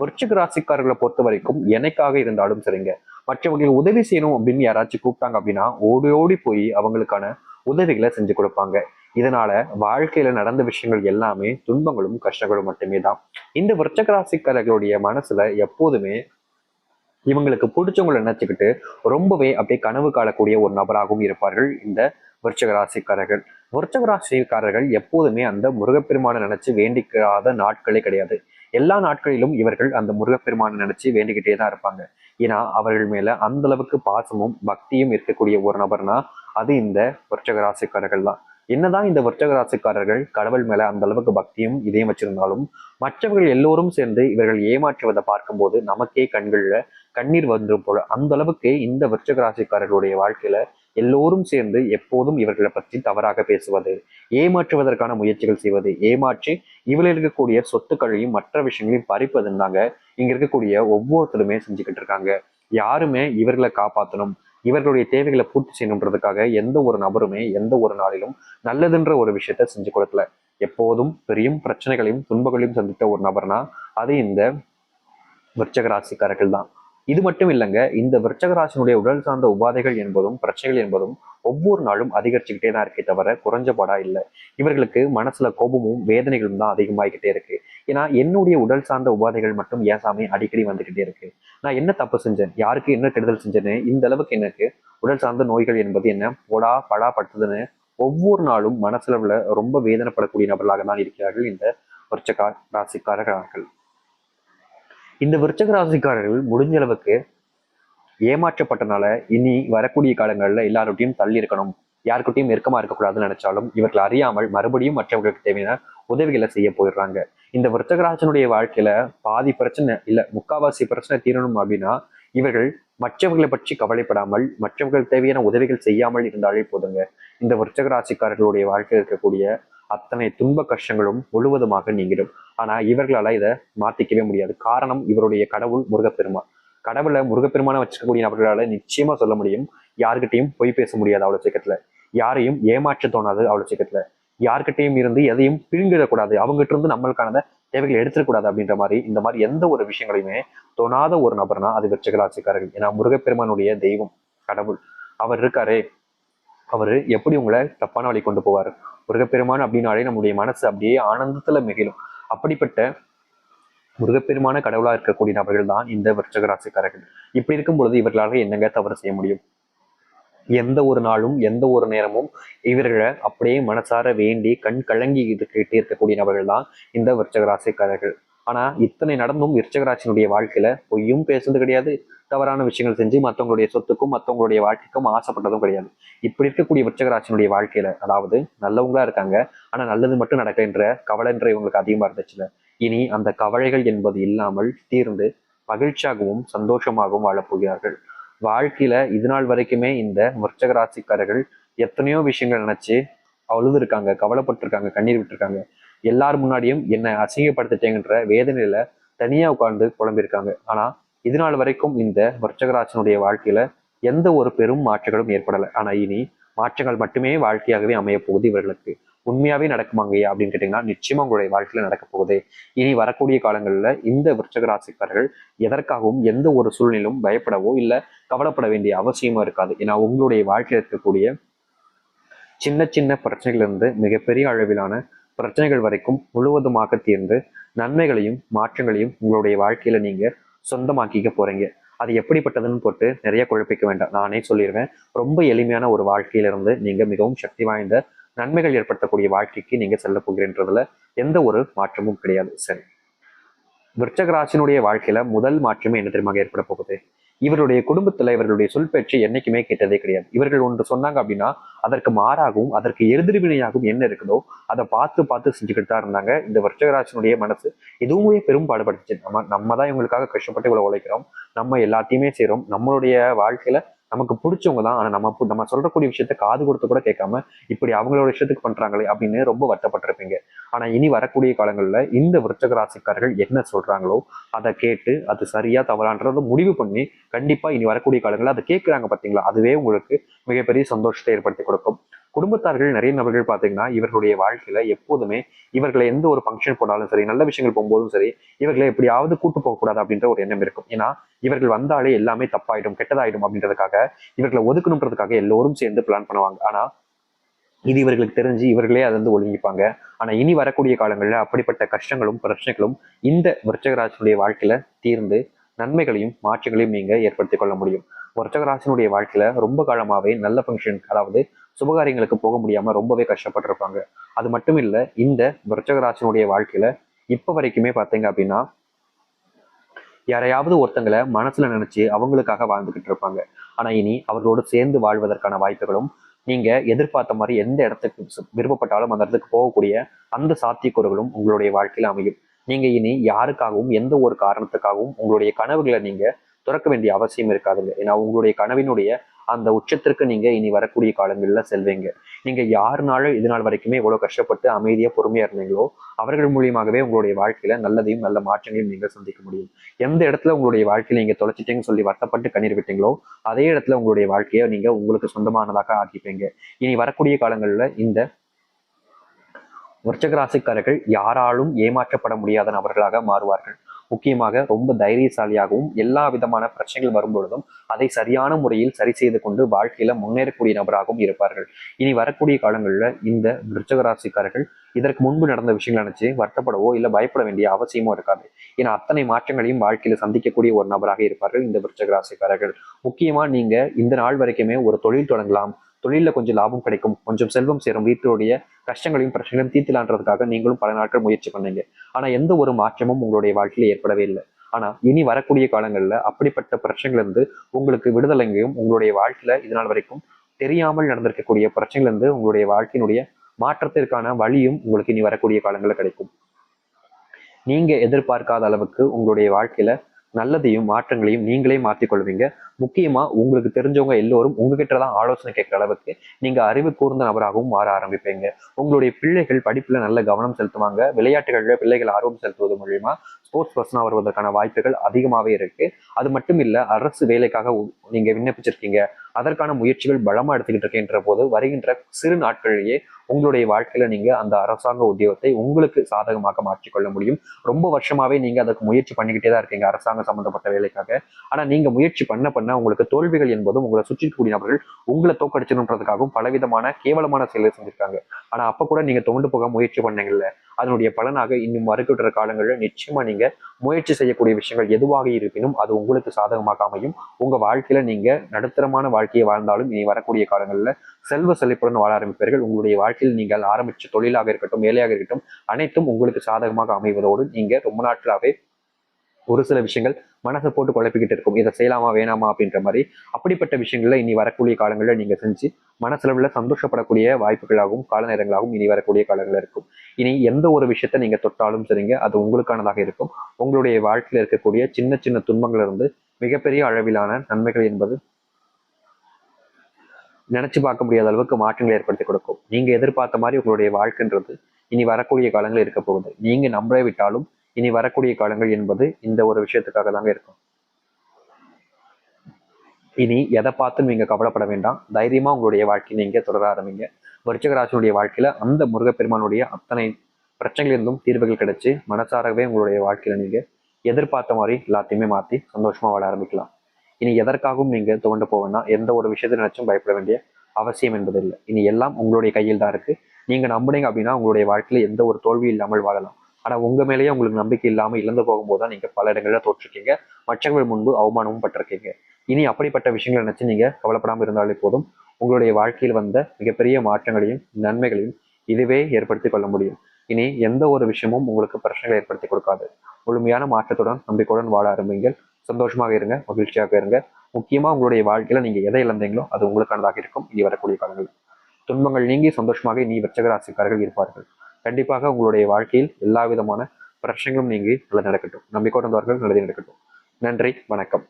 விருச்சிக ராசிக்காரர்களை பொறுத்த வரைக்கும் எனக்காக இருந்தாலும் சரிங்க. மற்றவங்களுக்கு உதவி செய்யணும் அப்படின்னு யாராச்சும் கூப்பிட்டாங்க அப்படின்னா ஓடி ஓடி போய் அவங்களுக்கான உதவிகளை செஞ்சு கொடுப்பாங்க. இதனால வாழ்க்கையில நடந்த விஷயங்கள் எல்லாமே துன்பங்களும் கஷ்டங்களும் மட்டுமே தான். இந்த விருச்சக ராசிக்காரர்களுடைய மனசுல எப்போதுமே இவங்களுக்கு பிடிச்சவங்களை நினைச்சுக்கிட்டு ரொம்பவே அப்படியே கனவு காணக்கூடிய ஒரு நபராகவும் இருப்பார்கள் இந்த விருச்சக ராசிக்காரர்கள். விருச்சக ராசிக்காரர்கள் எப்போதுமே அந்த முருகப்பெருமானை நினைச்சு வேண்டிக்காத நாட்களே கிடையாது. எல்லா நாட்களிலும் இவர்கள் அந்த முருகப்பெருமானை நினைச்சு வேண்டிக்கிட்டே தான் இருப்பாங்க. ஏன்னா அவர்கள் மேல அந்த அளவுக்கு பாசமும் பக்தியும் இருக்கக்கூடிய ஒரு நபர்னா அது இந்த விருச்சக ராசிக்காரர்கள் தான். என்னதான் இந்த விருச்சக ராசிக்காரர்கள் கடவுள் மேல அந்த அளவுக்கு பக்தியும் இதையும் வச்சிருந்தாலும் மற்றவர்கள் எல்லோரும் சேர்ந்து இவர்கள் ஏமாற்றுவதை பார்க்கும்போது நமக்கே கண்கள்ல கண்ணீர் வந்துடும் போல. அந்த அளவுக்கு இந்த விருச்சக ராசிக்காரர்களுடைய வாழ்க்கையில எல்லோரும் சேர்ந்து எப்போதும் இவர்களை பற்றி தவறாக பேசுவது ஏமாற்றுவதற்கான முயற்சிகள் செய்வது ஏமாற்றி இவர்கள் இருக்கக்கூடிய சொத்துக்களையும் மற்ற விஷயங்களையும் பறிப்பதுன்னாங்க இங்க இருக்கக்கூடிய ஒவ்வொருத்தருமே செஞ்சுக்கிட்டு இருக்காங்க. யாருமே இவர்களை காப்பாற்றணும் இவர்களுடைய தேவைகளை பூர்த்தி செய்யணுன்றதுக்காக எந்த ஒரு நபருமே எந்த ஒரு நாளிலும் நல்லதுன்ற ஒரு விஷயத்த செஞ்சு கொடுக்கல. எப்போதும் பெரியும் பிரச்சனைகளையும் துன்பங்களையும் சந்தித்த ஒரு நபர்னா அது இந்த விருச்சக ராசிக்காரர்கள் தான். இது மட்டும் இல்லைங்க இந்த விருச்சகராசினுடைய உடல் சார்ந்த உபாதைகள் என்பதும் பிரச்சனைகள் என்பதும் ஒவ்வொரு நாளும் அதிகரிச்சுக்கிட்டே தான் இருக்கே தவிர குறைஞ்சபாடா இல்லை. இவர்களுக்கு மனசுல கோபமும் வேதனைகளும் தான் அதிகமாகிக்கிட்டே இருக்கு. ஏன்னா என்னுடைய உடல் சார்ந்த உபாதைகள் மட்டும் ஏசாமி அடிக்கடி வந்துகிட்டே இருக்கு? நான் என்ன தப்பு செஞ்சேன்? யாருக்கு என்ன கெடுதல் செஞ்சேன்னு இந்த அளவுக்கு எனக்கு உடல் சார்ந்த நோய்கள் என்பது என்ன? போடா படா படுத்துதுன்னு ஒவ்வொரு நாளும் மனசுல ரொம்ப வேதனைப்படக்கூடிய நபர்களாக தான் இருக்கிறார்கள் இந்த விருச்சக ராசிக்காரர்களார்கள் இந்த விருச்சக ராசிக்காரர்கள் முடிஞ்ச அளவுக்கு ஏமாற்றப்பட்டனால இனி வரக்கூடிய காலங்களில் எல்லார்கிட்டையும் தள்ளி இருக்கணும். யாருக்கிட்டையும் நெருக்கமா இருக்கக்கூடாதுன்னு நினைச்சாலும் இவர்கள் அறியாமல் மறுபடியும் மற்றவர்களுக்கு தேவையான உதவிகளை செய்ய போயிடுறாங்க. இந்த விருத்தகராஜனுடைய வாழ்க்கையில பாதி பிரச்சனை இல்ல முக்காவாசி பிரச்சனை தீரணும் அப்படின்னா இவர்கள் மற்றவர்களை பற்றி கவலைப்படாமல் மற்றவர்கள் தேவையான உதவிகள் செய்யாமல் இருந்தாலே போதுங்க. இந்த விருச்சக ராசிக்காரர்களுடைய வாழ்க்கையில் இருக்கக்கூடிய அத்தனை துன்ப கஷ்டங்களும் முழுவதுமாக நீங்கிடும். ஆனா இவர்களால இதை மாத்திக்கவே முடியாது. காரணம் இவருடைய கடவுள் முருகப்பெருமான். கடவுளை முருகப்பெருமான வச்சிருக்கக்கூடிய நபர்களால நிச்சயமா சொல்ல முடியும். யாருக்கிட்டையும் பொய் பேச முடியாது அவ்வளவு சீக்கிரத்துல யாரையும் ஏமாற்ற தோணாது அவ்வளவு சீக்கிரத்துல யார்கிட்டையும் இருந்து எதையும் பிழுங்கிடக்கூடாது அவங்ககிட்ட இருந்து நம்மளுக்கான தேவைகளை எடுத்துடக்கூடாது அப்படின்ற மாதிரி இந்த மாதிரி எந்த ஒரு விஷயங்களையுமே தோணாத ஒரு நபர்னா அது விருச்சகராசிக்காரர்கள். ஏன்னா முருகப்பெருமானுடைய தெய்வம் கடவுள். அவர் இருக்காரே. அவரு எப்படி உங்களை தப்பான வழி கொண்டு போவார்? முருகப்பெருமான் அப்படின்னாலே நம்முடைய மனசு அப்படியே ஆனந்தத்துல மிகிலும். அப்படிப்பட்ட முருகப்பெருமான கடவுளா இருக்கக்கூடிய நபர்கள் தான் இந்த விருச்சகராசிக்காரர்கள். இப்படி இருக்கும் பொழுது இவர்களால என்னங்க தவறு செய்ய முடியும்? எந்த ஒரு நாளும் எந்த ஒரு நேரமும் இவர்களை அப்படியே மனசார வேண்டி கண் கலங்கி இருக்கிட்டே இருக்கக்கூடிய நபர்கள் தான் இந்த விருச்சகராசிக்காரர்கள். ஆனா இத்தனை நடந்தும் விருச்சகராசினுடைய வாழ்க்கையில பொய்யும் பேசுறது கிடையாது தவறான விஷயங்கள் செஞ்சு மற்றவங்களுடைய சொத்துக்கும் மற்றவங்களுடைய வாழ்க்கைக்கும் ஆசைப்பட்டதும் கிடையாது. இப்படி இருக்கக்கூடிய விருச்சகராசினுடைய வாழ்க்கையில அதாவது நல்லவங்களா இருக்காங்க ஆனா நல்லது மட்டும் நடக்கின்ற கவலைன்ற இவங்களுக்கு அதிகமா இருந்துச்சுல. இனி அந்த கவலைகள் என்பது இல்லாமல் தீர்ந்து மகிழ்ச்சியாகவும் சந்தோஷமாகவும் வாழப்போகிறார்கள் வாழ்க்கையில இது நாள் வரைக்குமே இந்த விருச்சகராசிக்காரர்கள் எத்தனையோ விஷயங்கள் நினைச்சு அழுது இருக்காங்க கவலைப்பட்டிருக்காங்க கண்ணீர் விட்டுருக்காங்க. எல்லார் முன்னாடியும் என்னை அசிங்கப்படுத்திட்டேங்கன்ற வேதனையில தனியா உட்கார்ந்து குழம்பியிருக்காங்க. ஆனா இது நாள் வரைக்கும் இந்த விருச்சகராசனுடைய வாழ்க்கையில எந்த ஒரு பெரும் மாற்றங்களும் ஏற்படலை. ஆனா இனி மாற்றங்கள் மட்டுமே வாழ்க்கையாகவே அமைய போகுது இவர்களுக்கு. உண்மையாவே நடக்குமாங்கய்யா அப்படின்னு கேட்டீங்கன்னா நிச்சயமா உங்களுடைய வாழ்க்கையில நடக்க போகுது. இனி வரக்கூடிய காலங்களில் இந்த விருச்சக ராசிக்காரர்கள் எதற்காகவும் எந்த ஒரு சூழ்நிலும் பயப்படவோ இல்ல கவலைப்பட வேண்டிய அவசியமும் இருக்காது. ஏன்னா உங்களுடைய வாழ்க்கையில் இருக்கக்கூடிய சின்ன சின்ன பிரச்சனைகளிலிருந்து மிகப்பெரிய அளவிலான பிரச்சனைகள் வரைக்கும் முழுவதுமாக தீர்ந்து நன்மைகளையும் மாற்றங்களையும் உங்களுடைய வாழ்க்கையில நீங்க சொந்தமாக்கிக்க போறீங்க. அது எப்படிப்பட்டதுன்னு போட்டு நிறைய குழப்பிக்க வேண்டாம். நானே சொல்லிடுவேன் ரொம்ப எளிமையான ஒரு வாழ்க்கையிலிருந்து நீங்க மிகவும் சக்தி வாய்ந்த நன்மைகள் ஏற்படுத்தக்கூடிய வாழ்க்கைக்கு நீங்க செல்ல போகிறேன்றதுல எந்த ஒரு மாற்றமும் கிடையாது. சரி. விருச்சகராசினுடைய வாழ்க்கையில முதல் மாற்றமே என்ன தெரியுமா? ஏற்பட போகுது. இவருடைய குடும்பத்துல இவர்களுடைய சொல் பேச்சு என்னைக்குமே கேட்டதே கிடையாது. இவர்கள் ஒன்று சொன்னாங்க அப்படின்னா அதற்கு மாறாகவும் அதற்கு எதிர்வினையாகவும் என்ன இருக்குதோ அதை பார்த்து பார்த்து செஞ்சுக்கிட்டு தான் இருந்தாங்க. இந்த விருச்சகராஜனுடைய மனசு எதுவுமே பெரும் பாடுபடுச்சு நம்ம நம்ம தான் இவங்களுக்காக கஷ்டப்பட்டு இவ்வளவு உழைக்கிறோம். நம்ம எல்லாத்தையுமே செய்றோம். நம்மளுடைய வாழ்க்கையில நமக்கு பிடிச்சவங்க தான். ஆனால் நம்ம பு- நம்ம சொல்றக்கூடிய விஷயத்த காது கொடுத்து கூட கேட்காம இப்படி அவங்களோட விஷயத்துக்கு பண்றாங்களே அப்படின்னு ரொம்ப வருத்தப்பட்டிருப்பீங்க. ஆனா இனி வரக்கூடிய காலங்களில் இந்த விருச்சக ராசிக்காரர்கள் என்ன சொல்றாங்களோ அதை கேட்டு அது சரியா தவறான்றத முடிவு பண்ணி கண்டிப்பா இனி வரக்கூடிய காலங்களில் அதை கேட்குறாங்க பார்த்தீங்களா அதுவே உங்களுக்கு மிகப்பெரிய சந்தோஷத்தை ஏற்படுத்தி கொடுக்கும். குடும்பத்தார்கள் நிறைய நபர்கள் பார்த்தீங்கன்னா இவர்களுடைய வாழ்க்கையில எப்போதுமே இவர்களை எந்த ஒரு ஃபங்க்ஷன் போனாலும் சரி நல்ல விஷயங்கள் போகும்போதும் சரி இவர்களை எப்படியாவது கூட்டு போகக்கூடாது அப்படின்ற ஒரு எண்ணம் இருக்கும். ஏன்னா இவர்கள் வந்தாலே எல்லாமே தப்பாயிடும் கெட்டதாயிடும் அப்படின்றதுக்காக இவர்களை ஒதுக்கணுன்றதுக்காக எல்லோரும் சேர்ந்து பிளான் பண்ணுவாங்க. ஆனா இது இவர்களுக்கு தெரிஞ்சு இவர்களே அதை வந்து ஒழுங்கிப்பாங்க. ஆனா இனி வரக்கூடிய காலங்களில் அப்படிப்பட்ட கஷ்டங்களும் பிரச்சனைகளும் இந்த விருச்சகராஜனுடைய வாழ்க்கையில தீர்ந்து நன்மைகளையும் மாற்றங்களையும் நீங்க ஏற்படுத்திக் கொள்ள முடியும். விருச்சகராசினுடைய வாழ்க்கையில ரொம்ப காலமாவே நல்ல ஃபங்க்ஷன் அதாவது சுபகாரியங்களுக்கு போக முடியாமல் ரொம்பவே கஷ்டப்பட்டிருப்பாங்க. அது மட்டும் இல்லை இந்த விருச்சகராசினுடைய வாழ்க்கையில் இப்போ வரைக்குமே பார்த்தீங்க அப்படின்னா யாரையாவது ஒருத்தங்களை மனசுல நினைச்சு அவங்களுக்காக வாழ்ந்துகிட்டு இருப்பாங்க. ஆனா இனி அவர்களோடு சேர்ந்து வாழ்வதற்கான வாய்ப்புகளும் நீங்க எதிர்பார்த்த மாதிரி எந்த இடத்துக்கு விருப்பப்பட்டாலும் அந்த இடத்துக்கு போகக்கூடிய அந்த சாத்தியக்கூறுகளும் உங்களுடைய வாழ்க்கையில் அமையும். நீங்க இனி யாருக்காகவும் எந்த ஒரு காரணத்துக்காகவும் உங்களுடைய கனவுகளை நீங்க துறக்க வேண்டிய அவசியம் இருக்காதுங்க ஏன்னா உங்களுடைய கனவினுடைய அந்த உச்சத்திற்கு நீங்க இனி வரக்கூடிய காலங்களில் செல்வீங்க. நீங்க யாருனாலும் இது நாள் வரைக்குமே எவ்வளவு கஷ்டப்பட்டு அமைதியா பொறுமையா இருந்தீங்களோ அவர்கள் மூலியமாகவே உங்களுடைய வாழ்க்கையில நல்லதையும் நல்ல மாற்றங்களையும் நீங்கள் சந்திக்க முடியும். எந்த இடத்துல உங்களுடைய வாழ்க்கையில நீங்க தொலைச்சிட்டீங்கன்னு சொல்லி வருத்தப்பட்டு கண்ணீர் விட்டீங்களோ அதே இடத்துல உங்களுடைய வாழ்க்கையை நீங்க உங்களுக்கு சொந்தமானதாக ஆக்கிப்பீங்க. இனி வரக்கூடிய காலங்களில் இந்த விருச்சகராசிக்காரர்கள் யாராலும் ஏமாற்றப்பட முடியாத நபர்களாக மாறுவார்கள். முக்கியமாக ரொம்ப தைரியசாலியாகவும் எல்லா விதமான பிரச்சனைகள் வரும்பொழுதும் அதை சரியான முறையில் சரி செய்து கொண்டு வாழ்க்கையில முன்னேறக்கூடிய நபராகவும் இருப்பார்கள். இனி வரக்கூடிய காலங்களில் இந்த விருச்சகராசிக்காரர்கள் இதற்கு முன்பு நடந்த விஷயங்கள் நினைச்சு வருத்தப்படவோ இல்லை பயப்பட வேண்டிய அவசியமோ இருக்காது. ஏன்னா அத்தனை மாற்றங்களையும் வாழ்க்கையில சந்திக்கக்கூடிய ஒரு நபராக இருப்பார்கள் இந்த விருச்சகராசிக்காரர்கள். முக்கியமா நீங்க இந்த நாள் வரைக்குமே ஒரு தொழில் தொடங்கலாம். தொழிலில் கொஞ்சம் லாபம் கிடைக்கும். கொஞ்சம் செல்வம் சேரும். வீட்டுடைய கஷ்டங்களையும் பிரச்சனைகளையும் தீர்த்திலான்றதுக்காக நீங்களும் பல நாட்கள் முயற்சி பண்ணீங்க. ஆனா எந்த ஒரு மாற்றமும் உங்களுடைய வாழ்க்கையில ஏற்படவே இல்லை. ஆனா இனி வரக்கூடிய காலங்களில் அப்படிப்பட்ட பிரச்சனைகள் இருந்து உங்களுக்கு விடுதலைங்கையும் உங்களுடைய வாழ்க்கையில இதனால் வரைக்கும் தெரியாமல் நடந்திருக்கக்கூடிய பிரச்சனைகள் இருந்து உங்களுடைய வாழ்க்கையினுடைய மாற்றத்திற்கான வழியும் உங்களுக்கு இனி வரக்கூடிய காலங்களில் கிடைக்கும். நீங்க எதிர்பார்க்காத அளவுக்கு உங்களுடைய வாழ்க்கையில நல்லதையும் மாற்றங்களையும் நீங்களே மாற்றிக்கொள்வீங்க முக்கியமாக உங்களுக்கு தெரிஞ்சவங்க எல்லோரும் உங்ககிட்ட தான் ஆலோசனை கேட்குற அளவுக்கு நீங்கள் அறிவு கூர்ந்த நபராகவும் மாற ஆரம்பிப்பீங்க. உங்களுடைய பிள்ளைகள் படிப்பில் நல்ல கவனம் செலுத்துவாங்க. விளையாட்டுகளில் பிள்ளைகள் ஆர்வம் செலுத்துவது மூலியமா ஸ்போர்ட்ஸ் பர்சனாக வருவதற்கான வாய்ப்புகள் அதிகமாகவே இருக்கு. அது மட்டும் இல்லை அரசு வேலைக்காக நீங்கள் விண்ணப்பிச்சிருக்கீங்க. அதற்கான முயற்சிகள் பலமாக எடுத்துக்கிட்டு இருக்கின்ற போது வருகின்ற சிறு நாட்களிலேயே உங்களுடைய வாழ்க்கையில நீங்க அந்த அரசாங்க உத்தியோகத்தை உங்களுக்கு சாதகமாக மாற்றிக்கொள்ள முடியும். ரொம்ப வருஷமாவே நீங்க அதுக்கு முயற்சி பண்ணிக்கிட்டே தான் இருக்கீங்க அரசாங்கம் சம்பந்தப்பட்ட வேலைக்காக. ஆனா நீங்க முயற்சி பண்ண பண்ண உங்களுக்கு தோல்விகள் என்பதும் உங்களை சுற்றிக்கூடிய நபர்கள் உங்களை தோக்கடிச்சணுன்றதுக்காகவும் பலவிதமான கேவலமான செயலை செஞ்சிருக்காங்க. ஆனா அப்ப கூட நீங்க தோண்டு போக முயற்சி பண்ணீங்கல்ல. அதனுடைய பலனாக இன்னும் வருகின்ற காலங்களில் நிச்சயமா நீங்க முயற்சி செய்யக்கூடிய விஷயங்கள் எதுவாக இருப்பினும் அது உங்களுக்கு சாதகமாக அமையும் உங்க வாழ்க்கையில நீங்க நடுத்தரமான வாழ்க்கையை வாழ்ந்தாலும் இனி வரக்கூடிய காலங்களில் செல்வ செழிப்புடன் வாழ ஆரம்பிப்பீர்கள். உங்களுடைய வாழ்க்கையில் நீங்கள் ஆரம்பிச்ச தொழிலாக இருக்கட்டும் வேலையாக இருக்கட்டும் அனைத்தும் உங்களுக்கு சாதகமாக அமைவதோடு நீங்க ரொம்ப நாட்களாகவே ஒரு சில விஷயங்கள் மனசை போட்டு குழப்பிக்கிட்டு இருக்கும். இதை செய்யலாமா வேணாமா அப்படின்ற மாதிரி அப்படிப்பட்ட விஷயங்கள்ல இனி வரக்கூடிய காலங்களில் நீங்க செஞ்சு மனசளவில் சந்தோஷப்படக்கூடிய வாய்ப்புகளாகவும் கால நேரங்களாகவும் இனி வரக்கூடிய காலங்கள் இருக்கும். இனி எந்த ஒரு விஷயத்த நீங்க தொட்டாலும் சரிங்க அது உங்களுக்கானதாக இருக்கும். உங்களுடைய வாழ்க்கையில் இருக்கக்கூடிய சின்ன சின்ன துன்பங்கள் இருந்து மிகப்பெரிய அளவிலான நன்மைகள் என்பது நினைச்சு பார்க்க முடியாத அளவுக்கு மாற்றங்களை ஏற்படுத்தி கொடுக்கும். நீங்க எதிர்பார்த்த மாதிரி உங்களுடைய வாழ்க்கைன்றது இனி வரக்கூடிய காலங்கள் இருக்க போகுது. நீங்க நம்ப விட்டாலும் இனி வரக்கூடிய காலங்கள் என்பது இந்த ஒரு விஷயத்துக்காக தாங்க இருக்கும். இனி எதை பார்த்து நீங்க கவலைப்பட வேண்டாம். தைரியமா உங்களுடைய வாழ்க்கையை நீங்க தொடர ஆரம்பிங்க. விருச்சகராஜனுடைய வாழ்க்கையில அந்த முருகப்பெருமானுடைய அத்தனை பிரச்சனைகளிலிருந்தும் தீர்வுகள் கிடைச்சு மனசாரவே உங்களுடைய வாழ்க்கையில நீங்க எதிர்பார்த்த மாதிரி எல்லாத்தையுமே மாத்தி சந்தோஷமா வாழ ஆரம்பிக்கலாம். இனி எதற்காகவும் நீங்க துவண்டு போவேன்னா எந்த ஒரு விஷயத்தை நினைச்சும் பயப்பட வேண்டிய அவசியம் என்பது இல்லை இனி எல்லாம் உங்களுடைய கையில் தான் இருக்கு. நீங்க நம்புனீங்க அப்படின்னா உங்களுடைய வாழ்க்கையில எந்த ஒரு தோல்வி இல்லாமல் வாழலாம். ஆனா உங்க மேலேயே உங்களுக்கு நம்பிக்கை இல்லாமல் இழந்து போகும்போது தான் நீங்க பல இடங்களில் தோற்றிருக்கீங்க. மற்றவர்கள் முன்பு அவமானமும் பட்டிருக்கீங்க. இனி அப்படிப்பட்ட விஷயங்களை நினைச்சு நீங்க கவலைப்படாமல் இருந்தாலே போதும். உங்களுடைய வாழ்க்கையில் வந்த மிகப்பெரிய மாற்றங்களையும் நன்மைகளையும் இதுவே ஏற்படுத்தி கொள்ள முடியும். இனி எந்த ஒரு விஷயமும் உங்களுக்கு பிரச்சனைகளை ஏற்படுத்தி கொடுக்காது. முழுமையான மாற்றத்துடன் நம்பிக்கையுடன் வாழ ஆரம்பிங்கள் சந்தோஷமாக இருங்க மகிழ்ச்சியாக இருங்க. முக்கியமா உங்களுடைய வாழ்க்கையில நீங்க எதை இழந்தீங்களோ அது உங்களுக்கானதாக இருக்கும். இனி வரக்கூடிய காலங்கள் துன்பங்கள் நீங்கி சந்தோஷமாக நீ வெச்சகராசிக்காரர்கள் இருப்பார்கள். கண்டிப்பாக உங்களுடைய வாழ்க்கையில் எல்லா விதமான பிரச்சனைகளும் நீங்கி நல்லது நடக்கட்டும். நம்பிக்கை நல்லது நடக்கட்டும். நன்றி வணக்கம்.